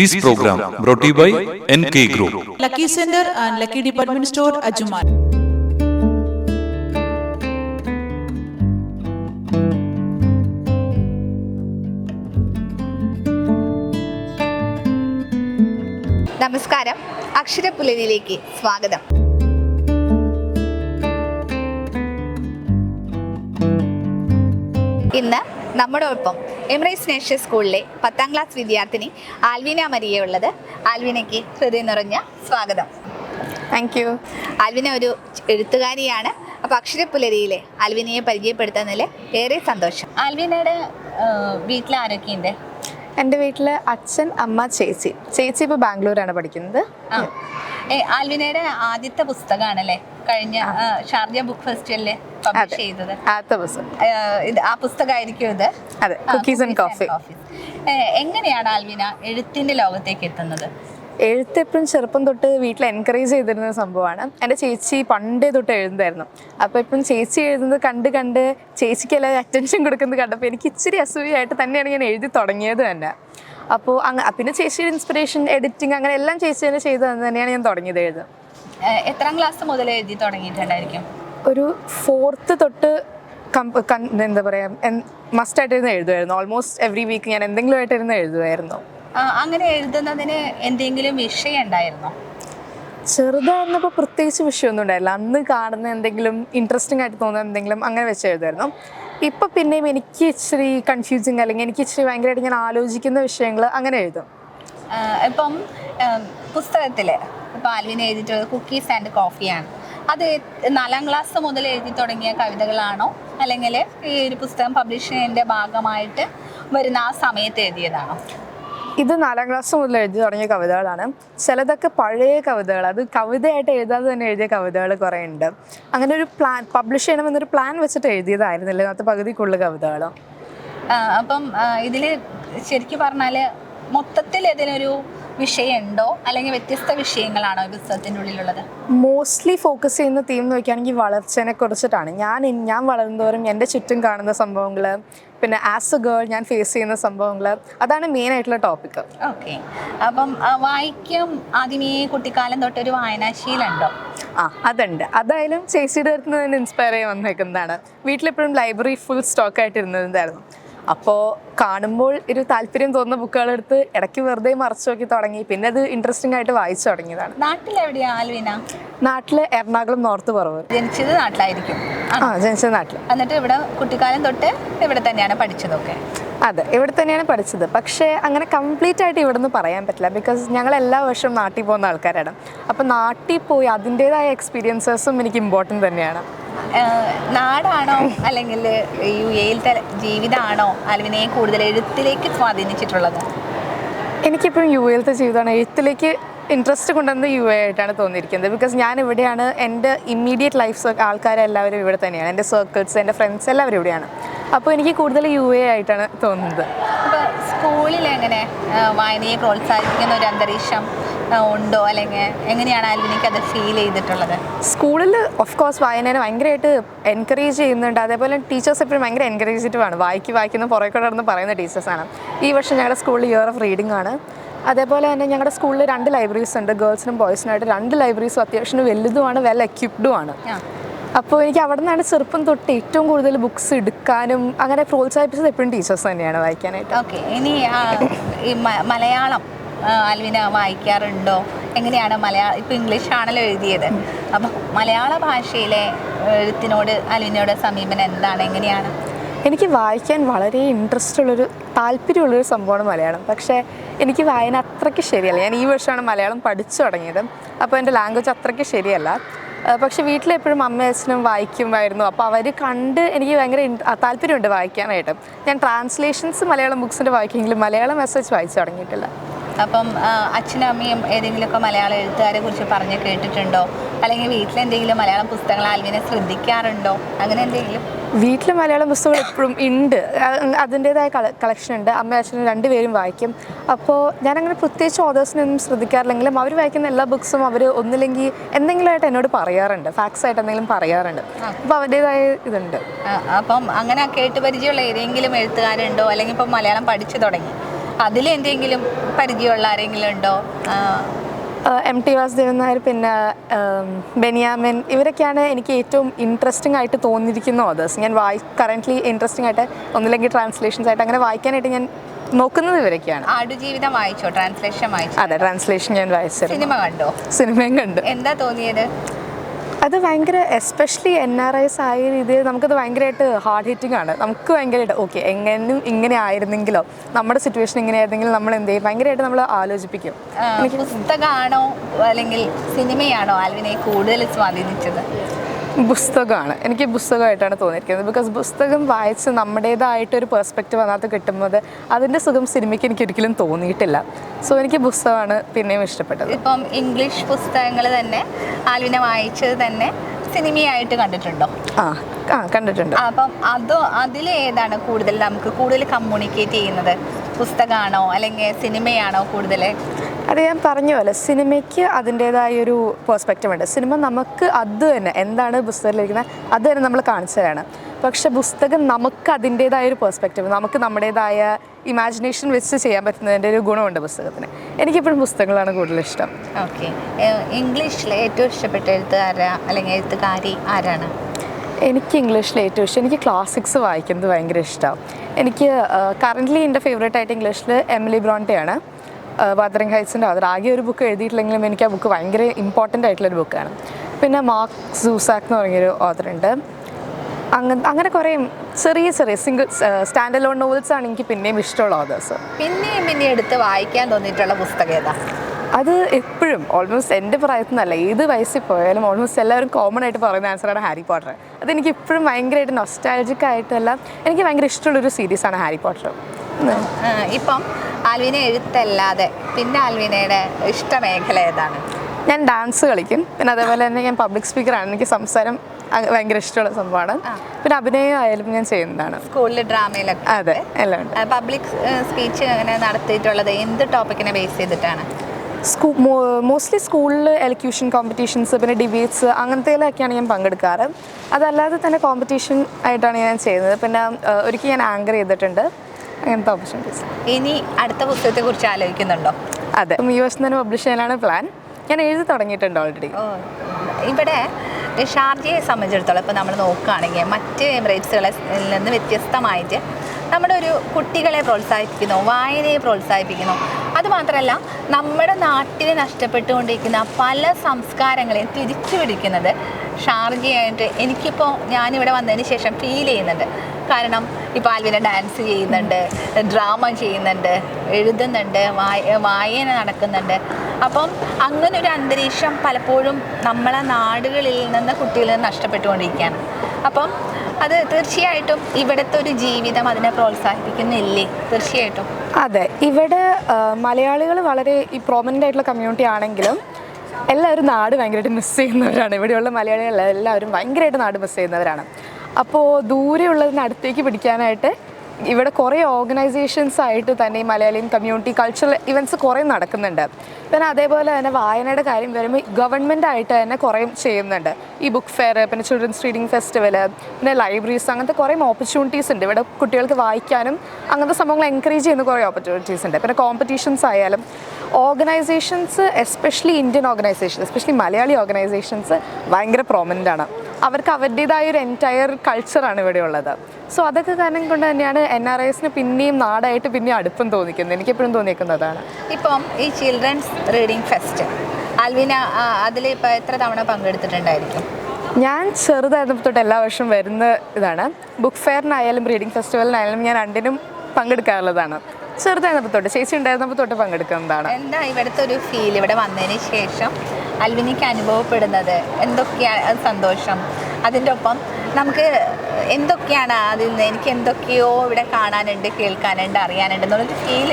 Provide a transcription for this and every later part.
This program brought to you by NK Group. Lucky Center and Lucky Department Store, Ajuman. നമസ്കാരം അക്ഷരപ്പുലരിയിലേക്ക് സ്വാഗതം ഇന്ന് നമ്മുടെ ഒപ്പം എമിറേറ്റ്സ് നേഷ്യ സ്കൂളിലെ പത്താം ക്ലാസ് വിദ്യാർത്ഥിനി ആൽവിന മരിയ ഉള്ളത്. ആൽവിനയ്ക്ക് ഹൃദയം നിറഞ്ഞ സ്വാഗതം. താങ്ക് യു ആൽവിന ഒരു എഴുത്തുകാരിയാണ്. അപ്പോൾ അക്ഷരപ്പുലരിയിലെ ആൽവിനയെ പരിചയപ്പെടുത്തുന്നതിൽ ഏറെ സന്തോഷം. ആൽവിനയുടെ വീട്ടിൽ ആരൊക്കെയുണ്ട്? എന്റെ വീട്ടിൽ അച്ഛൻ അമ്മ ചേച്ചി. ചേച്ചി ഇപ്പോൾ ബാംഗ്ലൂരാണ് പഠിക്കുന്നത്. ആൽവിനയുടെ ആദ്യത്തെ പുസ്തകമാണല്ലേ? കഴിഞ്ഞ ഷാർജ ബുക്ക് ഫെസ്റ്റിവലിൽ പബ്ലിഷ് ചെയ്തത്. ആദ്യത്തെ പുസ്തകം. ആ, ഇത് ആ പുസ്തകമായിരിക്കും ഇത്. അതെ, കുക്കീസ് ആൻഡ് കോഫി എങ്ങനെയാണ് ആൽവിന എഴുത്തിന്റെ ലോകത്തേക്ക് എത്തുന്നത്? എഴുത്ത് എപ്പോഴും ചെറുപ്പം തൊട്ട് വീട്ടിൽ എൻകറേജ് ചെയ്തിരുന്ന സംഭവമാണ്. എന്റെ ചേച്ചി പണ്ടേ തൊട്ട് എഴുതുന്നതായിരുന്നു. അപ്പോൾ ഇപ്പം ചേച്ചി എഴുതുന്നത് കണ്ട് കണ്ട് ചേച്ചിക്ക് എല്ലാവരും അറ്റൻഷൻ കൊടുക്കുന്നത് കണ്ടപ്പോൾ എനിക്ക് ഇച്ചിരി അസൂയായിട്ട് തന്നെയാണ് ഞാൻ എഴുതി തുടങ്ങിയത് തന്നെ. അപ്പോൾ അങ്ങ് പിന്നെ ചേച്ചിയുടെ ഇൻസ്പിറേഷൻ എഡിറ്റിംഗ് അങ്ങനെ എല്ലാം ചേച്ചി തന്നെ ചെയ്തു തന്നെ തന്നെയാണ് ഞാൻ തുടങ്ങിയത് എഴുതുക ഏ, എത്രാം ക്ലാസ് മുതൽ എഴുതി തുടങ്ങിയിട്ടുണ്ടായിരിക്കും? ഒരു ഫോർത്ത് തൊട്ട് എന്താ പറയുക മസ്റ്റായിട്ട് ഇരുന്ന് എഴുതുമായിരുന്നു. ഓൾമോസ്റ്റ് എവറി വീക്ക് ഞാൻ എന്തെങ്കിലും ആയിട്ട് ഇരുന്ന് എഴുതുമായിരുന്നു. അങ്ങനെ എഴുതുന്നതിന് എന്തെങ്കിലും വിഷയം ഉണ്ടായിരുന്നോ? ചെറുതായിരുന്നപ്പോൾ പ്രത്യേകിച്ച് വിഷയമൊന്നും ഉണ്ടായില്ല. അന്ന് കാണുന്ന എന്തെങ്കിലും ഇൻട്രസ്റ്റിംഗ് ആയിട്ട് തോന്നുന്ന എന്തെങ്കിലും അങ്ങനെ വെച്ച് എഴുതുമായിരുന്നു. ഇപ്പം പിന്നെയും എനിക്ക് ഇച്ചിരി കൺഫ്യൂസിങ് അല്ലെങ്കിൽ എനിക്ക് ഇച്ചിരി ഭയങ്കരമായിട്ട് ഞാൻ ആലോചിക്കുന്ന വിഷയങ്ങൾ അങ്ങനെ എഴുതും. ഇപ്പം പുസ്തകത്തിൽ ഇപ്പം ആൽവിൻ എഴുതിയിട്ടുള്ളത് കുക്കീസ് ആൻഡ് കോഫിയാണ് അത് നാലാം ക്ലാസ് മുതൽ എഴുതി തുടങ്ങിയ കവിതകളാണോ? അല്ലെങ്കിൽ ഈ ഒരു പുസ്തകം പബ്ലിഷ് ചെയ്യുന്നതിന്റെ ഭാഗമായിട്ട് വരുന്ന ആ സമയത്ത് എഴുതിയതാണോ? ഇത് നാലാം ക്ലാസ് മുതൽ എഴുതി തുടങ്ങിയ കവിതകളാണ്. ചിലതൊക്കെ പഴയ കവിതകൾ അത് കവിതയായിട്ട് എഴുതാതെ തന്നെ എഴുതിയ കവിതകൾ കുറേ ഉണ്ട് അങ്ങനെ ഒരു പ്ലാൻ പബ്ലിഷ് ചെയ്യണമെന്നൊരു പ്ലാൻ വെച്ചിട്ട് എഴുതിയതായിരുന്നില്ല? ഇന്നത്തെ പകുതിക്കുള്ള കവിതകൾ ആ, അപ്പം ഇതിൽ ശരിക്കും പറഞ്ഞാൽ മൊത്തത്തിൽ ഇതിനൊരു വിഷയമുണ്ടോ? അല്ലെങ്കിൽ വ്യത്യസ്ത വിഷയങ്ങളാണോ ഈ പുസ്തകത്തിന്റെ ഉള്ളിലുള്ളത്? മോസ്റ്റ്ലി ഫോക്കസ് ചെയ്യുന്ന തീം നോക്കുകയാണെങ്കിൽ വളർച്ചനെ കുറിച്ചിട്ടാണ്. ഞാൻ ഞാൻ വളരുന്നതോറും എന്റെ ചുറ്റും കാണുന്ന സംഭവങ്ങൾ പിന്നെ ആസ് എ ഗേൾ ഞാൻ ഫേസ് ചെയ്യുന്ന സംഭവങ്ങൾ അതാണ് മെയിൻ ആയിട്ടുള്ള ടോപ്പിക് ഓക്കെ അപ്പം വായിക്കും ആദ്യമേ കുട്ടിക്കാലം തൊട്ടൊരു വായനാശീലുണ്ടോ? ആ അതുണ്ട്. അതായാലും ചേച്ചിയുടെ അടുത്ത് നിന്ന് ഇൻസ്പയർ ചെയ്ത് വന്നേക്കുന്നതാണ്. വീട്ടിലെപ്പോഴും ലൈബ്രറി ഫുൾ സ്റ്റോക്ക് ആയിട്ട് ഇരുന്നതായിരുന്നു അപ്പോൾ കാണുമ്പോൾ ഒരു താല്പര്യം തോന്നുന്ന ബുക്കുകളെടുത്ത് ഇടയ്ക്ക് വെറുതെ മറച്ചു നോക്കി തുടങ്ങി. പിന്നെ അത് ഇൻട്രസ്റ്റിംഗ് ആയിട്ട് വായിച്ചു തുടങ്ങിയതാണ്. നാട്ടിലെവിടെയാ ആൽവിന? നാട്ടിൽ എറണാകുളം നോർത്ത് പറവൂർ. ജനിച്ചത് നാട്ടിലായിരിക്കും. ആ ജനിച്ചത് നാട്ടിൽ എന്നിട്ട് ഇവിടെ കുട്ടിക്കാലം തൊട്ട് ഇവിടെ തന്നെയാണ് പഠിച്ചതൊക്കെ? അതെ ഇവിടെ തന്നെയാണ് പഠിച്ചത്. പക്ഷേ അങ്ങനെ കംപ്ലീറ്റ് ആയിട്ട് ഇവിടെ നിന്ന് പറയാൻ പറ്റില്ല. ബിക്കോസ് ഞങ്ങൾ എല്ലാ വർഷവും നാട്ടിൽ പോകുന്ന ആൾക്കാരാണ്. അപ്പോൾ നാട്ടിൽ പോയി അതിന്റേതായ എക്സ്പീരിയൻസസും എനിക്ക് ഇമ്പോർട്ടന്റ് തന്നെയാണ്. നാടാണോ അല്ലെങ്കിൽ യു എയിലത്തെ ജീവിതമാണോ അലവിനെ കൂടുതൽ എഴുത്തിലേക്ക് സ്വാധീനിച്ചിട്ടുള്ളത്? എനിക്കിപ്പോഴും യു എയിലത്തെ ജീവിതമാണ് എഴുത്തിലേക്ക് ഇൻട്രസ്റ്റ് കൊണ്ടുവന്നത് യു എ ആയിട്ടാണ് തോന്നിയിരിക്കുന്നത്. ബിക്കോസ് ഞാൻ ഇവിടെയാണ് എന്റെ ഇമ്മീഡിയറ്റ് ലൈഫ് ആൾക്കാരെല്ലാവരും ഇവിടെ തന്നെയാണ്. എന്റെ സർക്കിൾസ് എന്റെ ഫ്രണ്ട്സ് എല്ലാവരും ഇവിടെയാണ്. അപ്പോൾ എനിക്ക് കൂടുതൽ യു എ ആയിട്ടാണ് തോന്നുന്നത്. അപ്പോൾ സ്കൂളിൽ എങ്ങനെ വായനയെ പ്രോത്സാഹിപ്പിക്കുന്ന ഒരു അന്തരീക്ഷം? ഉണ്ടോ? അല്ലെങ്കിൽ എങ്ങനെയാണ് ആൽവിനിക്ക് അത് ഫീൽ ചെയ്തിട്ടുള്ളത്? സ്കൂളിൽ ഓഫ് കോഴ്സ് വായനേനെ ഭയങ്കരമായിട്ട് എൻകറേജ് ചെയ്യുന്നുണ്ട്. അതേപോലെ ടീച്ചേഴ്സ് എപ്പോഴും ഭയങ്കര എൻകറേജീവാണ് വായിക്കി വായിക്കുന്ന പുറകെ കൂടെ നടന്ന് പറയുന്ന ടീച്ചേഴ്സാണ് ഈ വർഷം ഞങ്ങളുടെ സ്കൂളിൽ ഇയർ ഓഫ് റീഡിംഗ് ആണ്. അതേപോലെ തന്നെ ഞങ്ങളുടെ സ്കൂളിൽ രണ്ട് ലൈബ്രറീസ് ഉണ്ട്. ഗേൾസിനും ബോയ്സിനായിട്ട് രണ്ട് ലൈബ്രറീസും അത്യാവശ്യം വലുതുമാണ് വെൽ എക്യുപ്ഡും ആണ്. അപ്പോൾ എനിക്ക് അവിടെ നിന്നാണ് ചെറുപ്പം തൊട്ട് ഏറ്റവും കൂടുതൽ ബുക്സ് എടുക്കാനും അങ്ങനെ പ്രോത്സാഹിപ്പിച്ചത് എപ്പോഴും ടീച്ചേഴ്സ് തന്നെയാണ് വായിക്കാനായിട്ട്. ഓക്കെ ഇനി മലയാളം. ആൽവിന വായിക്കാറുണ്ടോ? എങ്ങനെയാണ് മലയാള ഇപ്പം ഇംഗ്ലീഷ് ആണല്ലോ എഴുതിയത്. അപ്പം മലയാള ഭാഷയിലെ എഴുത്തിനോട് ആൽവിനയുടെ സമീപനം എന്താണ്? എങ്ങനെയാണ്? എനിക്ക് വായിക്കാൻ വളരെ ഇൻട്രസ്റ്റ് ഉള്ളൊരു താല്പര്യമുള്ളൊരു സംഭവമാണ് മലയാളം. പക്ഷേ എനിക്ക് വായന അത്രയ്ക്ക് ശരിയല്ല. ഞാൻ ഈ വർഷമാണ് മലയാളം പഠിച്ചു തുടങ്ങിയത്. അപ്പോൾ എന്റെ ലാംഗ്വേജ് അത്രയ്ക്ക് ശരിയല്ല. പക്ഷേ വീട്ടിലെപ്പോഴും അമ്മ അച്ഛനും വായിക്കുമായിരുന്നു. അപ്പോൾ അവർ കണ്ട് എനിക്ക് ഭയങ്കര താല്പര്യമുണ്ട് വായിക്കാനായിട്ട്. ഞാൻ ട്രാൻസ്ലേഷൻസ് മലയാളം ബുക്സിന്റെ വായിക്കുമെങ്കിലും മലയാളം മെസ്സേജ് വായിച്ചു തുടങ്ങിയിട്ടില്ല. അപ്പം അച്ഛനും അമ്മയും ഏതെങ്കിലുമൊക്കെ മലയാള എഴുത്തുകാരെ കുറിച്ച് പറഞ്ഞ് കേട്ടിട്ടുണ്ടോ? അല്ലെങ്കിൽ വീട്ടിലെന്തെങ്കിലും മലയാളം പുസ്തകങ്ങൾ ആൽവിനെ ശ്രദ്ധിക്കാറുണ്ടോ? അങ്ങനെ എന്തെങ്കിലും? വീട്ടിൽ മലയാളം പുസ്തകങ്ങൾ എപ്പോഴും ഉണ്ട് അതിന്റെതായ അതിന്റേതായ കളക്ഷൻ ഉണ്ട് അമ്മ അച്ഛനും രണ്ടുപേരും വായിക്കും. അപ്പോൾ ഞാനങ്ങനെ പ്രത്യേകിച്ച് ഓതേഴ്സിനൊന്നും ശ്രദ്ധിക്കാറില്ലെങ്കിലും അവർ വായിക്കുന്ന എല്ലാ ബുക്സും അവർ ഒന്നില്ലെങ്കിൽ എന്തെങ്കിലുമായിട്ട് എന്നോട് പറയാറുണ്ട്. ഫാക്സ് ആയിട്ട് എന്തെങ്കിലും പറയാറുണ്ട്. അപ്പോൾ അവരുടേതായ ഇതുണ്ട്. അപ്പം അങ്ങനെ കേട്ട് പരിചയമുള്ള ഏതെങ്കിലും എഴുത്തുകാരുണ്ടോ? അല്ലെങ്കിൽ ഇപ്പം മലയാളം പഠിച്ചു തുടങ്ങി. അതിൽ എന്തെങ്കിലും പരിചയമുള്ള ആരെങ്കിലും ഉണ്ടോ? എം ടി വാസുദേവൻ നായർ പിന്നെ ബെനിയാമൻ ബെന്യാമിൻ ഇവരൊക്കെയാണ് എനിക്ക് ഏറ്റവും ഇൻട്രസ്റ്റിംഗ് ആയിട്ട് തോന്നിയിരിക്കുന്ന ഓതേഴ്സ് ഞാൻ വായി കറന്റ്ലി ഇൻട്രസ്റ്റിംഗ് ആയിട്ട് ഒന്നില്ലെങ്കിൽ ട്രാൻസ്ലേഷൻസ് ആയിട്ട് അങ്ങനെ വായിക്കാനായിട്ട് ഞാൻ നോക്കുന്നത് ഇവരൊക്കെയാണ്. ആടുജീവിതം വായിച്ചോ? ട്രാൻസ്ലേഷൻ വായിച്ചോ? അതെ ട്രാൻസ്ലേഷൻ ഞാൻ വായിച്ചു സിനിമ കണ്ടോ? സിനിമയും കണ്ടു. എന്താ തോന്നിയത്? അത് ഭയങ്കര എസ്പെഷ്യലി എൻ ആർ ഐസ് ആയ രീതിയിൽ നമുക്കത് ഭയങ്കരമായിട്ട് ഹാർഡ് ഹിറ്റിംഗ് ആണ്. നമുക്ക് ഭയങ്കരമായിട്ട് ഓക്കെ എങ്ങനെയും ഇങ്ങനെ ആയിരുന്നെങ്കിലോ നമ്മുടെ സിറ്റുവേഷൻ ഇങ്ങനെ ആയിരുന്നെങ്കിൽ നമ്മൾ എന്ത് ചെയ്യും? ഭയങ്കരമായിട്ട് നമ്മൾ ആലോചിപ്പിക്കും. പുസ്തകമാണോ അല്ലെങ്കിൽ സിനിമയാണോ ആൽവിനെ കൂടുതൽ സ്വാധീനിച്ചത്? പുസ്തകമാണ്. എനിക്ക് പുസ്തകമായിട്ടാണ് തോന്നിയിരിക്കുന്നത്. ബിക്കോസ് പുസ്തകം വായിച്ച് നമ്മുടേതായിട്ടൊരു പെർസ്പെക്റ്റീവ് അതിനകത്ത് കിട്ടുന്നത് അതിന്റെ സുഖം സിനിമയ്ക്ക് എനിക്ക് ഒരിക്കലും തോന്നിയിട്ടില്ല. സോ എനിക്ക് പുസ്തകമാണ് പിന്നെയും ഇഷ്ടപ്പെട്ടത്. ഇപ്പം ഇംഗ്ലീഷ് പുസ്തകങ്ങൾ തന്നെ ആൽവിനെ വായിച്ചത് തന്നെ സിനിമയായിട്ട് കണ്ടിട്ടുണ്ടോ? ആ ആ കണ്ടിട്ടുണ്ട്. അപ്പം അത് അതിൽ ഏതാണ് കൂടുതൽ നമുക്ക് കൂടുതൽ കമ്മ്യൂണിക്കേറ്റ് ചെയ്യുന്നത്? പുസ്തകമാണോ അല്ലെങ്കിൽ സിനിമയാണോ കൂടുതൽ? അത് ഞാൻ പറഞ്ഞ പോലെ സിനിമയ്ക്ക് അതിന്റേതായ ഒരു പെർസ്പെക്റ്റീവ് ഉണ്ട്. സിനിമ നമുക്ക് അത് തന്നെ എന്താണ് പുസ്തകത്തിലിരിക്കുന്നത് അത് തന്നെ നമ്മൾ കാണിച്ചു തരാണ് പക്ഷെ പുസ്തകം നമുക്ക് അതിന്റേതായ ഒരു പെർസ്പെക്റ്റീവ് നമുക്ക് നമ്മുടേതായ ഇമാജിനേഷൻ വെച്ച് ചെയ്യാൻ പറ്റുന്നതിന്റെ ഒരു ഗുണമുണ്ട് പുസ്തകത്തിന്. എനിക്കിപ്പോഴും പുസ്തകങ്ങളാണ് കൂടുതൽ ഇഷ്ടം ഓക്കെ ഇംഗ്ലീഷിൽ ഏറ്റവും ഇഷ്ടപ്പെട്ട എഴുത്തുകാരാ അല്ലെങ്കിൽ എഴുത്തുകാരി ആരാണ്? എനിക്ക് ഇംഗ്ലീഷിൽ ഏറ്റവും ഇഷ്ടം എനിക്ക് ക്ലാസിക്സ് വായിക്കുന്നത് ഭയങ്കര ഇഷ്ടമാണ് എനിക്ക് കറന്റ്ലി എന്റെ ഫേവറേറ്റ് ആയിട്ട് ഇംഗ്ലീഷിൽ എമിലി ബ്രോണ്ടെയാണ് വാദറിംഗ് ഹൈറ്റ്സിന്റെ അതിൽ ആകെ ഒരു ബുക്ക് എഴുതിയിട്ടില്ലെങ്കിലും എനിക്ക് ആ ബുക്ക് ഭയങ്കര ഇമ്പോർട്ടന്റ് ആയിട്ടുള്ളൊരു ബുക്കാണ് പിന്നെ മാർക്ക് സൂസാക്ക് എന്ന് പറഞ്ഞൊരു ഓതറുണ്ട് അങ്ങനെ അങ്ങനെ കുറേ ചെറിയ ചെറിയ സിംഗിൾ സ്റ്റാൻഡ് ലോൺ നോവൽസ് ആണ് എനിക്ക് പിന്നെയും ഇഷ്ടമുള്ള ഓതേഴ്സ് പിന്നെയും പിന്നെ എടുത്ത് വായിക്കാൻ തോന്നിയിട്ടുള്ള പുസ്തകം ഏതാ? അത് എപ്പോഴും ഓൾമോസ്റ്റ് എന്റെ പ്രായത്തിൽ നിന്നല്ല ഏത് വയസ്സിൽ പോയാലും ഓൾമോസ്റ്റ് എല്ലാവരും കോമൺ ആയിട്ട് പറയുന്ന ആൻസറാണ് ഹാരി പോട്ടർ അതെനിക്ക് ഇപ്പോഴും ഭയങ്കരമായിട്ട് നൊസ്റ്റാൾജിക് ആയിട്ടല്ല എനിക്ക് ഭയങ്കര ഇഷ്ടമുള്ളൊരു സീരീസാണ് ഹാരി പോട്ടർ ഇപ്പം ആൽവിന എഴുത്തല്ലാതെ പിന്നെ ആൽവിനയുടെ ഇഷ്ടമേഖല ഏതാണ്? ഞാൻ ഡാൻസ് കളിക്കും. പിന്നെ അതേപോലെ തന്നെ ഞാൻ പബ്ലിക് സ്പീക്കറാണ് എനിക്ക് സംസാരം ഭയങ്കര ഇഷ്ടമുള്ള സംഭവമാണ്. പിന്നെ അഭിനയം ആയാലും ഞാൻ ചെയ്യുന്നതാണ്. സ്കൂളിൽ ഡ്രാമയിലൊക്കെ അതെ എല്ലാം ഉണ്ട്. പബ്ലിക് സ്പീച്ച് അങ്ങനെ നടത്തിയിട്ടുള്ളത് എന്ത് ടോപ്പിക്കിനെ ബേസ് ചെയ്തിട്ടാണ്? സ്കൂ മോസ്റ്റ്ലി സ്കൂളിൽ എലക്യൂഷൻ കോമ്പറ്റീഷൻസ് പിന്നെ ഡിബേറ്റ്സ് അങ്ങനത്തേലൊക്കെയാണ് ഞാൻ പങ്കെടുക്കാറ്. അതല്ലാതെ തന്നെ കോമ്പറ്റീഷൻ ആയിട്ടാണ് ഞാൻ ചെയ്യുന്നത്. പിന്നെ ഒരിക്കൽ ഞാൻ ആങ്കർ ചെയ്തിട്ടുണ്ട്. അങ്ങനത്തെ ഓപ്പർച്യൂണിറ്റീസ് ഇനി അടുത്ത പുസ്തകത്തെ കുറിച്ച് ആലോചിക്കുന്നുണ്ടോ? അതെ. യുഎസ് ഈ വർഷം തന്നെ പബ്ലിഷ് ചെയ്യാനാണ് പ്ലാൻ ഞാൻ എഴുതി തുടങ്ങിയിട്ടുണ്ട് ഓൾറെഡി ഇവിടെ ഷാർജയെ സംബന്ധിച്ചിടത്തോളം ഇപ്പോൾ നമ്മൾ നോക്കുകയാണെങ്കിൽ മറ്റ് എമിറേറ്റ്സുകളിൽ നിന്ന് വ്യത്യസ്തമായിട്ട് നമ്മുടെ ഒരു കുട്ടികളെ പ്രോത്സാഹിപ്പിക്കുന്നു വായനയെ പ്രോത്സാഹിപ്പിക്കുന്നു. അതുമാത്രമല്ല നമ്മുടെ നാട്ടിൽ നഷ്ടപ്പെട്ടുകൊണ്ടിരിക്കുന്ന പല സംസ്കാരങ്ങളെയും തിരിച്ചു പിടിക്കുന്നത് ഷാർജയായിട്ട് എനിക്കിപ്പോൾ ഞാനിവിടെ വന്നതിന് ശേഷം ഫീൽ ചെയ്യുന്നുണ്ട്. കാരണം ഇപ്പോൾ ആൽവിന ഡാൻസ് ചെയ്യുന്നുണ്ട് ഡ്രാമ ചെയ്യുന്നുണ്ട് എഴുതുന്നുണ്ട് വായ വായന നടക്കുന്നുണ്ട്. അപ്പം അങ്ങനെ ഒരു അന്തരീക്ഷം പലപ്പോഴും നമ്മളെ നാടുകളിൽ നിന്ന് കുട്ടികളിൽ നിന്ന് നഷ്ടപ്പെട്ടുകൊണ്ടിരിക്കുകയാണ്. അപ്പം അത് തീർച്ചയായിട്ടും ഇവിടുത്തെ ഒരു ജീവിതം അതിനെ പ്രോത്സാഹിപ്പിക്കുന്നില്ലേ? തീർച്ചയായിട്ടും. അതെ ഇവിടെ മലയാളികൾ വളരെ ഈ പ്രോമിനന്റ് ആയിട്ടുള്ള കമ്മ്യൂണിറ്റി ആണെങ്കിലും എല്ലാവരും നാട് ഭയങ്കരമായിട്ട് മിസ് ചെയ്യുന്നവരാണ്. ഇവിടെയുള്ള മലയാളികൾ എല്ലാവരും ഭയങ്കരമായിട്ട് നാട് മിസ് ചെയ്യുന്നവരാണ്. അപ്പോൾ ദൂരെയുള്ളതിന് അടുത്തേക്ക് പിടിക്കാനായിട്ട് ഇവിടെ കുറേ ഓർഗനൈസേഷൻസ് ആയിട്ട് തന്നെ മലയാളിയും കമ്മ്യൂണിറ്റി കൾച്ചറൽ ഇവന്റ്സ് കുറേ നടക്കുന്നുണ്ട്. പിന്നെ അതേപോലെ തന്നെ വായനയുടെ കാര്യം വരുമ്പോൾ ഗവൺമെന്റ് ആയിട്ട് തന്നെ കുറേ ചെയ്യുന്നുണ്ട്. ഈ ബുക്ക് ഫെയർ പിന്നെ ചിൽഡ്രൻസ് റീഡിംഗ് ഫെസ്റ്റിവൽ പിന്നെ ലൈബ്രറീസ് അങ്ങനത്തെ കുറേ ഓപ്പർച്യൂണിറ്റീസ് ഉണ്ട്. ഇവിടെ കുട്ടികൾക്ക് വായിക്കാനും അങ്ങനത്തെ സംഭവങ്ങൾ എൻകറേജ് ചെയ്യുന്ന കുറേ ഓപ്പർച്യൂണിറ്റീസ് ഉണ്ട്. പിന്നെ കോമ്പറ്റീഷൻസ് ആയാലും organisations especially Indian organisation especially Malayali organisations ഭയങ്കര പ്രോമിനന്റ് ആണ്. അവർക്ക് അവരുടേതായ ഒരു എന്റയർ കൾച്ചറാണ് ഇവിടെ ഉള്ളത്. സോ അതൊക്കെ കാരണം കൊണ്ട് തന്നെയാണ് എൻ ആർ ഐസിന് പിന്നെയും നാടായിട്ട് പിന്നെയും അടുപ്പം തോന്നിക്കുന്നത്. എനിക്ക് എപ്പോഴും തോന്നിയേക്കുന്നതാണ്. ഇപ്പം ഈ ചിൽഡ്രൻസ് റീഡിംഗ് ഫെസ്റ്റ് അൽവിന അതിൽ ഇപ്പോൾ എത്ര തവണ പങ്കെടുത്തിട്ടുണ്ടായിരിക്കും? ഞാൻ ചെറുതായിരുന്നപ്പോൾ തൊട്ട് എല്ലാ വർഷവും വരുന്ന ഇതാണ്. ബുക്ക് ഫെയറിനായാലും റീഡിംഗ് ഫെസ്റ്റിവലിനായാലും ഞാൻ രണ്ടിനും പങ്കെടുക്കാറുള്ളതാണ്. ചെറുതായിരുന്നപ്പോൾ തൊട്ട് ചേച്ചി ഉണ്ടായിരുന്നപ്പോൾ തൊട്ട് പങ്കെടുക്കുന്നതാണ്. എന്താ ഇവിടുത്തെ ഒരു ഫീൽ ഇവിടെ വന്നതിന് ശേഷം അൽവിനിക്ക് അനുഭവപ്പെടുന്നത്? എന്തൊക്കെയാണ് സന്തോഷം? അതിന്റെ ഒപ്പം നമുക്ക് എന്തൊക്കെയാണ് അതിൽ നിന്ന് എനിക്ക് എന്തൊക്കെയോ ഇവിടെ കാണാനുണ്ട് കേൾക്കാനുണ്ട് അറിയാനുണ്ട് എന്നുള്ളൊരു ഫീൽ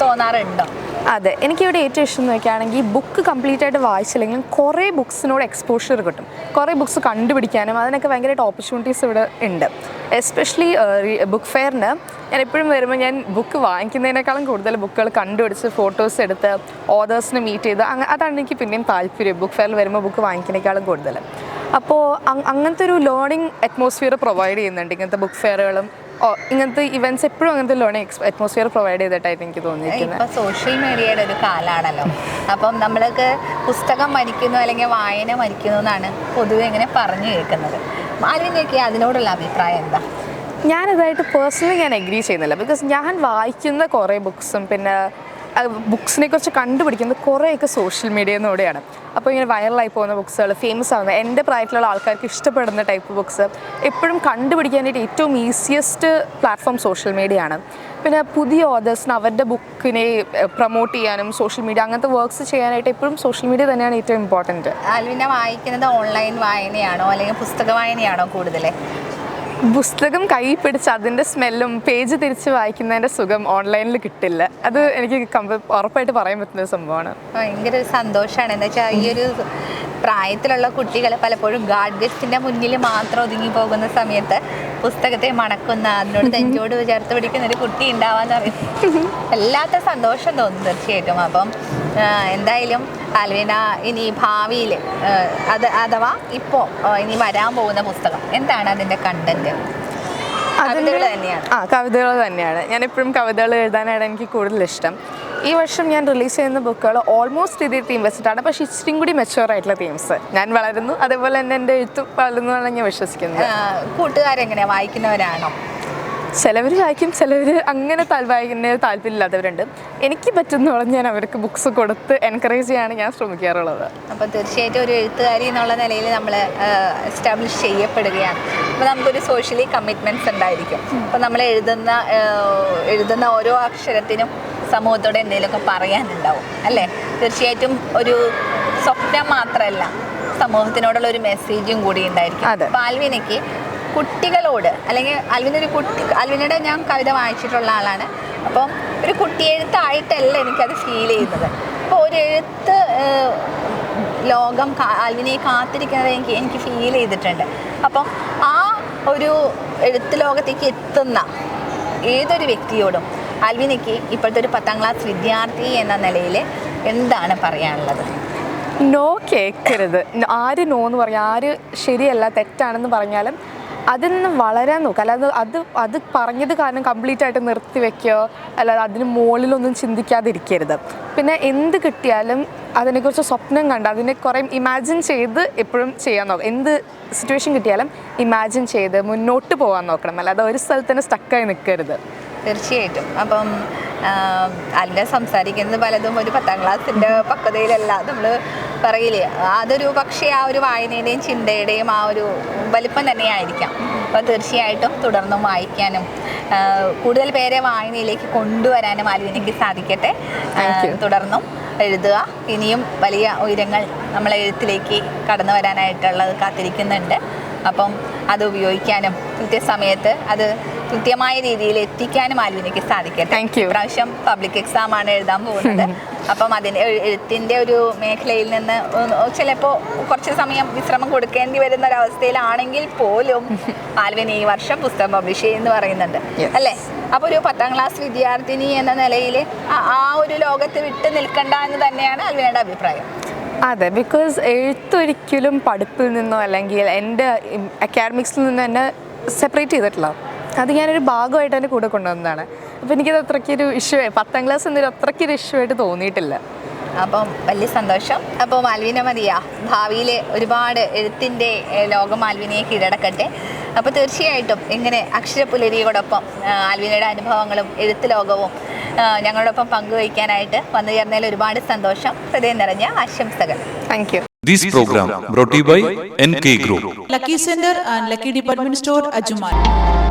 തോന്നാറുണ്ടോ? അതെ എനിക്കിവിടെ ഏറ്റവും ഇഷ്ടം നോക്കുകയാണെങ്കിൽ ബുക്ക് കംപ്ലീറ്റ് ആയിട്ട് വായിച്ചില്ലെങ്കിലും കുറേ ബുക്സിനോട് എക്സ്പോഷർ കിട്ടും. കുറേ ബുക്സ് കണ്ടുപിടിക്കാനും അതിനൊക്കെ ഭയങ്കരമായിട്ട് ഓപ്പർച്യൂണിറ്റീസ് ഇവിടെ ഉണ്ട്. എസ്പെഷ്യലി ബുക്ക് ഫെയറിന് ഞാൻ എപ്പോഴും വരുമ്പോൾ ഞാൻ ബുക്ക് വാങ്ങിക്കുന്നതിനേക്കാളും കൂടുതൽ ബുക്കുകൾ കണ്ടുപിടിച്ച് ഫോട്ടോസ് എടുത്ത് ഓതേഴ്സിനെ മീറ്റ് ചെയ്ത് അതാണ് എനിക്ക് പിന്നെയും താല്പര്യം. ബുക്ക് ഫെയറിൽ വരുമ്പോൾ ബുക്ക് വാങ്ങിക്കുന്നതിനേക്കാളും കൂടുതൽ. അപ്പോൾ അങ്ങനത്തെ ഒരു ലേണിംഗ് അറ്റ്മോസ്ഫിയർ പ്രൊവൈഡ് ചെയ്യുന്നുണ്ട് ഇങ്ങനത്തെ ബുക്ക് ഫെയറുകളും ഇങ്ങനത്തെ ഇവന്റ്സ് എപ്പോഴും അങ്ങനത്തെ ലോണെ അറ്റ്മോസ്ഫിയർ പ്രൊവൈഡ് ചെയ്തിട്ടായിട്ട് എനിക്ക് തോന്നിയിരിക്കുന്നത് ഇപ്പൊ സോഷ്യൽ മീഡിയയുടെ ഒരു കാലാണല്ലോ. അപ്പം നമ്മൾക്ക് പുസ്തകം മരിക്കുന്നു അല്ലെങ്കിൽ വായന മരിക്കുന്നു എന്നാണ് പൊതുവെ ഇങ്ങനെ പറഞ്ഞു കേൾക്കുന്നത്. മാലിന്യൊക്കെ അതിനോടുള്ള അഭിപ്രായം എന്താ? ഞാനിതായിട്ട് പേഴ്സണലി ഞാൻ അഗ്രി ചെയ്യുന്നില്ല. ബിക്കോസ് ഞാൻ വായിക്കുന്ന കുറേ ബുക്സും പിന്നെ ബുക്സിനെ കുറിച്ച് കണ്ടുപിടിക്കുന്നത് കുറേയൊക്കെ സോഷ്യൽ മീഡിയയിലൂടെയാണ്. അപ്പോൾ ഇങ്ങനെ വൈറലായി പോകുന്ന ബുക്സുകൾ ഫേമസ് ആവുന്ന എന്റെ പ്രായത്തിലുള്ള ആൾക്കാർക്ക് ഇഷ്ടപ്പെടുന്ന ടൈപ്പ് ബുക്സ് എപ്പോഴും കണ്ടുപിടിക്കാനായിട്ട് ഏറ്റവും ഈസിയസ്റ്റ് പ്ലാറ്റ്ഫോം സോഷ്യൽ മീഡിയ ആണ്. പിന്നെ പുതിയ ഓതേഴ്സിന് അവരുടെ ബുക്കിനെ പ്രൊമോട്ട് ചെയ്യാനും സോഷ്യൽ മീഡിയ അങ്ങനത്തെ വർക്ക്സ് ചെയ്യാനായിട്ട് എപ്പോഴും സോഷ്യൽ മീഡിയ തന്നെയാണ് ഏറ്റവും ഇമ്പോർട്ടന്റ് ആൽവിനെ വായിക്കുന്നത് ഓൺലൈൻ വായനയാണോ? അല്ലെങ്കിൽ പുസ്തക വായനയാണോ കൂടുതൽ പുസ്തകം കൈ പിടിച്ച് അതിന്റെ സ്മെല്ലും പേജ് തിരിച്ച് വായിക്കുന്നതിന്റെ സുഖം ഓൺലൈനിൽ കിട്ടില്ല. അത് എനിക്ക് ഉറപ്പായിട്ട് പറയാൻ പറ്റുന്ന ഒരു സംഭവമാണ്. ഭയങ്കര ഒരു സന്തോഷമാണ്. എന്താ വെച്ചാൽ ഈ ഒരു പ്രായത്തിലുള്ള കുട്ടികൾ പലപ്പോഴും ഗാഡ്ഗറ്റ്സിന്റെ മുന്നിൽ മാത്രം ഒതുങ്ങി പോകുന്ന സമയത്ത് പുസ്തകത്തെ മണക്കുന്ന അതിനോട് നെഞ്ചോട് ചേർത്ത് പിടിക്കുന്ന ഒരു കുട്ടി ഉണ്ടാവാന്ന് പറയുന്നത് വല്ലാത്ത സന്തോഷം തോന്നും തീർച്ചയായിട്ടും. അപ്പം എന്തായാലും ആൽവിന ഇനി ഭാവിയിൽ അത് അഥവാ ഇപ്പോൾ ഇനി വരാൻ പോകുന്ന പുസ്തകം എന്താണ് അതിന്റെ കണ്ടന്റ് കവിതകൾ തന്നെയാണ്. ആ കവിതകൾ തന്നെയാണ്. ഞാൻ എപ്പോഴും കവിതകൾ എഴുതാനാണ് എനിക്ക് കൂടുതൽ ഇഷ്ടം. ഈ വർഷം ഞാൻ റിലീസ് ചെയ്യുന്ന ബുക്കുകൾ ഓൾമോസ്റ്റ് ഇതേ തീം വെച്ചിട്ടാണ്. പക്ഷേ ഇച്ചിരിയും കൂടി മെച്ചുവർ ആയിട്ടുള്ള തീംസ് ഞാൻ വളരുന്നു അതേപോലെ തന്നെ എന്റെ എഴുത്തും വളരുന്നു എന്നാണ് ഞാൻ വിശ്വസിക്കുന്നത്. കൂട്ടുകാരെങ്ങനെയാണ് കൂട്ടുകാരെങ്ങനെയാ? വായിക്കുന്നവരാണോ? ചിലവർ വായിക്കും ചിലവർ അങ്ങനെ താൽ വായിക്കുന്നതിന് താല്പര്യമില്ലാത്തവരുണ്ട്. എനിക്ക് പറ്റുന്നോളം ഞാൻ അവർക്ക് ബുക്സ് കൊടുത്ത് എൻകറേജ് ചെയ്യാണ് ഞാൻ ശ്രമിക്കാറുള്ളത്. അപ്പോൾ തീർച്ചയായിട്ടും ഒരു എഴുത്തുകാരി എന്നുള്ള നിലയിൽ നമ്മൾ എസ്റ്റാബ്ലിഷ് ചെയ്യപ്പെടുകയാണ്. അപ്പോൾ നമുക്കൊരു സോഷ്യലി കമ്മിറ്റ്മെന്റ്സ് ഉണ്ടായിരിക്കും. അപ്പോൾ നമ്മൾ എഴുതുന്ന എഴുതുന്ന ഓരോ അക്ഷരത്തിനും സമൂഹത്തോട് എന്തെങ്കിലുമൊക്കെ പറയാനുണ്ടാവും അല്ലേ? തീർച്ചയായിട്ടും ഒരു സ്വപ്നം മാത്രമല്ല സമൂഹത്തിനോടുള്ള ഒരു മെസ്സേജും കൂടി ഉണ്ടായിരിക്കും. അതെ. കുട്ടികളോട് അല്ലെങ്കിൽ അൽവിനൊരു കുട്ടി അൽവിനയുടെ ഞാൻ കവിത വായിച്ചിട്ടുള്ള ആളാണ്. അപ്പം ഒരു കുട്ടി എഴുത്തായിട്ടല്ല എനിക്കത് ഫീൽ ചെയ്യുന്നത്. അപ്പോൾ ഒരു എഴുത്ത് ലോകം അൽവിനെ കാത്തിരിക്കുന്നത് എനിക്ക് എനിക്ക് ഫീൽ ചെയ്തിട്ടുണ്ട്. അപ്പം ആ ഒരു എഴുത്ത് ലോകത്തേക്ക് എത്തുന്ന ഏതൊരു വ്യക്തിയോടും അൽവിനയ്ക്ക് ഇപ്പോഴത്തെ ഒരു പത്താം ക്ലാസ് വിദ്യാർത്ഥി എന്ന നിലയിൽ എന്താണ് പറയാനുള്ളത്? നോ കേൾക്കരുത് ആര് നോ എന്ന് പറയാം ആര് ശരിയല്ല തെറ്റാണെന്ന് പറഞ്ഞാലും അതിൽ നിന്ന് വളരാൻ നോക്കുക അല്ലാതെ അത് അത് പറഞ്ഞത് കാരണം കംപ്ലീറ്റ് ആയിട്ട് നിർത്തി വെക്കുകയോ അല്ലാതെ അതിന് മുകളിലൊന്നും ചിന്തിക്കാതിരിക്കരുത്. പിന്നെ എന്ത് കിട്ടിയാലും അതിനെക്കുറിച്ച് സ്വപ്നം കണ്ട് അതിനെ കുറേ ഇമാജിൻ ചെയ്ത് എപ്പോഴും ചെയ്യാൻ നോക്കാം. എന്ത് സിറ്റുവേഷൻ കിട്ടിയാലും ഇമാജിൻ ചെയ്ത് മുന്നോട്ട് പോകാൻ നോക്കണം. അല്ലാതെ ഒരു സ്ഥലത്ത് തന്നെ സ്റ്റക്കായി നിൽക്കരുത് തീർച്ചയായിട്ടും. അപ്പം അല്ല സംസാരിക്കുന്നത് പലതും ഒരു പത്താം ക്ലാസ്സിന്റെ പക്വതയിലല്ല. നമ്മൾ പറയില്ലേ? അതൊരു പക്ഷേ ആ ഒരു വായനയുടെയും ചിന്തയുടെയും ആ ഒരു വലിപ്പം തന്നെയായിരിക്കാം. അപ്പോൾ തീർച്ചയായിട്ടും തുടർന്നും വായിക്കാനും കൂടുതൽ പേരെ വായനയിലേക്ക് കൊണ്ടുവരാനും ആലുവിനിക്ക് സാധിക്കട്ടെ. തുടർന്നും എഴുതുക. ഇനിയും വലിയ ഉയരങ്ങൾ നമ്മളെ എഴുത്തിലേക്ക് കടന്നു വരാനായിട്ടുള്ളത് കാത്തിരിക്കുന്നുണ്ട്. അപ്പം അത് ഉപയോഗിക്കാനും കൃത്യസമയത്ത് അത് കൃത്യമായ രീതിയിൽ എത്തിക്കാനും ആൽവിനിക്ക് സാധിക്കട്ടെ. താങ്ക് യു പ്രാവശ്യം പബ്ലിക് എക്സാം ആണ് എഴുതാൻ പോകുന്നത്. അപ്പം അതിന്റെ എഴുത്തിന്റെ എഴുത്തിന്റെ ഒരു മേഖലയിൽ നിന്ന് ചിലപ്പോൾ കുറച്ച് സമയം വിശ്രമം കൊടുക്കേണ്ടി വരുന്ന ഒരവസ്ഥയിലാണെങ്കിൽ പോലും ആൽവിൻ ഈ വർഷം പുസ്തകം പബ്ലിഷ് ചെയ്യുന്നു പറയുന്നുണ്ട്. അല്ലേ? അപ്പോൾ ഒരു പത്താം ക്ലാസ് വിദ്യാർത്ഥിനി എന്ന നിലയിൽ ആ ഒരു ലോകത്ത് വിട്ട് നിൽക്കണ്ട എന്ന് തന്നെയാണ് ആൽവിനയുടെ അഭിപ്രായം. അതെ ബിക്കോസ് എഴുത്തൊരിക്കലും പഠിപ്പിൽ നിന്നോ അല്ലെങ്കിൽ എന്റെ അക്കാഡമിക്സിൽ നിന്ന് എന്നെ സെപ്പറേറ്റ് ചെയ്തിട്ടില്ല. അത് ഞാനൊരു ഭാഗമായിട്ട് എന്റെ കൂടെ കൊണ്ടുവന്നതാണ്. അപ്പോൾ എനിക്കത് അത്രയ്ക്കൊരു ഇഷ്യൂ പത്താം ക്ലാസ് എന്നൊരു അത്രയ്ക്കൊരു ഇഷ്യൂ ആയിട്ട് തോന്നിയിട്ടില്ല. അപ്പം വലിയ സന്തോഷം. അപ്പോൾ മാൽവിന മതിയ. ഭാവിയിൽ ഒരുപാട് എഴുത്തിന്റെ ലോകം മാൽവിനയെ കീഴടക്കട്ടെ. അപ്പോൾ തീർച്ചയായിട്ടും ഇങ്ങനെ അക്ഷരപുലരിയോടൊപ്പം ആൽവിനയുടെ അനുഭവങ്ങളും എഴുത്ത് ലോകവും ഞങ്ങളോടൊപ്പം പങ്കുവയ്ക്കാനായിട്ട് വന്നു ചേർന്നതിൽ ഒരുപാട് സന്തോഷം. ഹൃദയം നിറഞ്ഞ ആശംസകൾ. Thank you This program brought to you by NK Group. Lucky Center and Lucky Department Store, Ajuman.